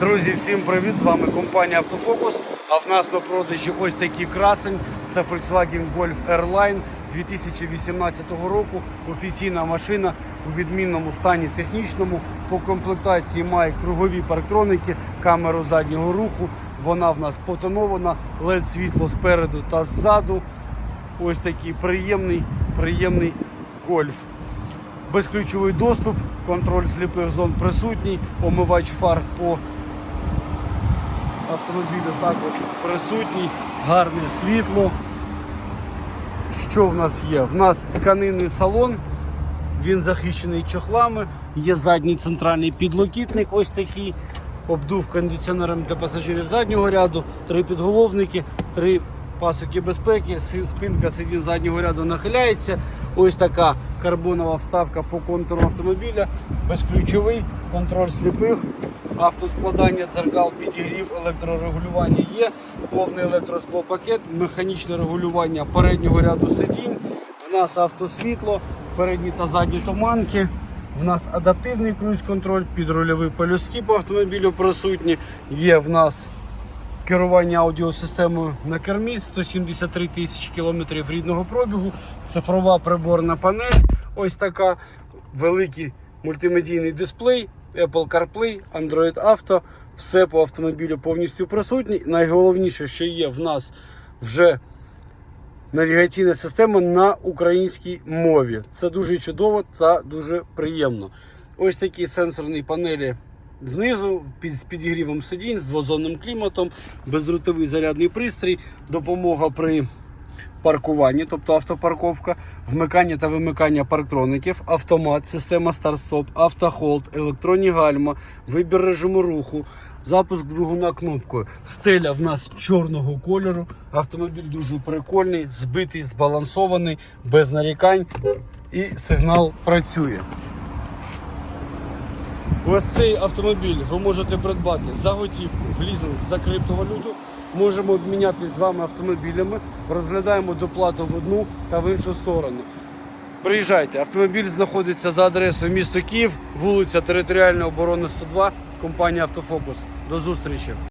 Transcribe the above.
Друзі, всім привіт! З вами компанія Автофокус. А в нас на продажі ось такий красень. Це Volkswagen Golf Airline 2018 року. Офіційна машина у відмінному стані технічному. По комплектації має кругові парктроники, камеру заднього руху. Вона в нас потонована, led світло спереду та ззаду. Ось такий приємний, приємний гольф. Безключовий доступ, контроль сліпих зон присутній, омивач фар по автомобілю також присутній, гарне світло. Що в нас є? В нас тканинний салон, він захищений чохлами, є задній центральний підлокітник, ось такий, обдув кондиціонером для пасажирів заднього ряду, три підголовники, три пасоки безпеки, спинка сидінь заднього ряду нахиляється. Ось така карбонова вставка по контуру автомобіля, безключовий, контроль сліпих, автоскладання дзеркал, підігрів, електрорегулювання є, повний електросклопакет, механічне регулювання переднього ряду сидінь. В нас автосвітло, передні та задні туманки. В нас адаптивний круїз-контроль, підрульові полюски по автомобілю присутні. Є в нас керування аудіосистемою на кермі, 173 тисячі кілометрів рідного пробігу, цифрова приборна панель, ось така, великий мультимедійний дисплей, Apple CarPlay, Android Auto, все по автомобілю повністю присутній. Найголовніше, що є в нас вже навігаційна система на українській мові. Це дуже чудово та дуже приємно. Ось такі сенсорні панелі знизу з підігрівом сидінь, з двозонним кліматом, бездротовий зарядний пристрій, допомога при паркуванні, тобто автопарковка, вмикання та вимикання парктроників, автомат, система старт-стоп, автохолд, електронні гальма, вибір режиму руху, запуск двигуна кнопкою. Стеля в нас чорного кольору. Автомобіль дуже прикольний, збитий, збалансований, без нарікань. І сигнал працює. Ось цей автомобіль ви можете придбати за готівку, в лізинг, за криптовалюту. Можемо обмінятися з вами автомобілями, розглядаємо доплату в одну та в іншу сторону. Приїжджайте, автомобіль знаходиться за адресою місто Київ, вулиця Територіальної оборони 102, компанія Автофокус. До зустрічі!